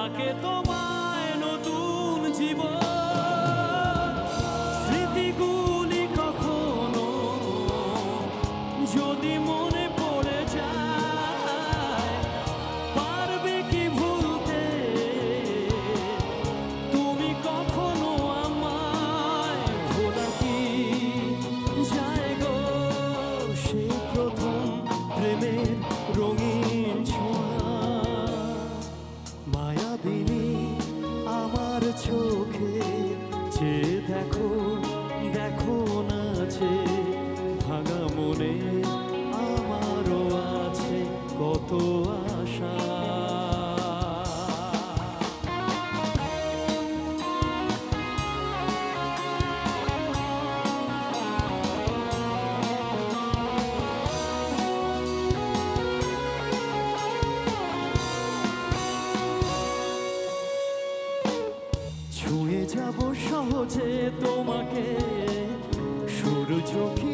जाके तुम চোখে যে দেখো দেখো না যে হচ্ছে তোমাকে। সুর চোখে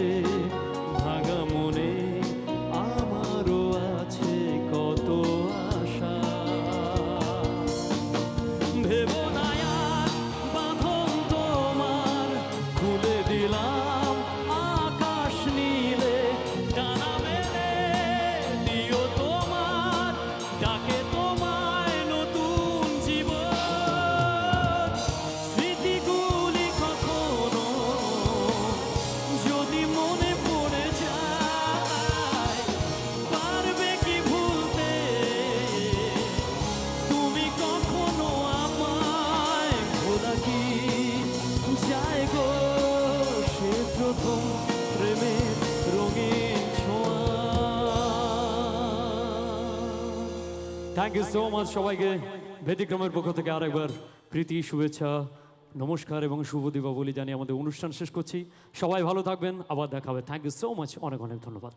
আসে থ্যাংক ইউ সো মাচ সবাইকে। ব্যতিক্রমের পক্ষ থেকে আরেকবার প্রীতি, শুভেচ্ছা, নমস্কার এবং শুভ দীপাবলি জানিয়ে আমাদের অনুষ্ঠান শেষ করছি। সবাই ভালো থাকবেন, আবার দেখা হবে থ্যাংক ইউ সো মাচ অনেক অনেক ধন্যবাদ।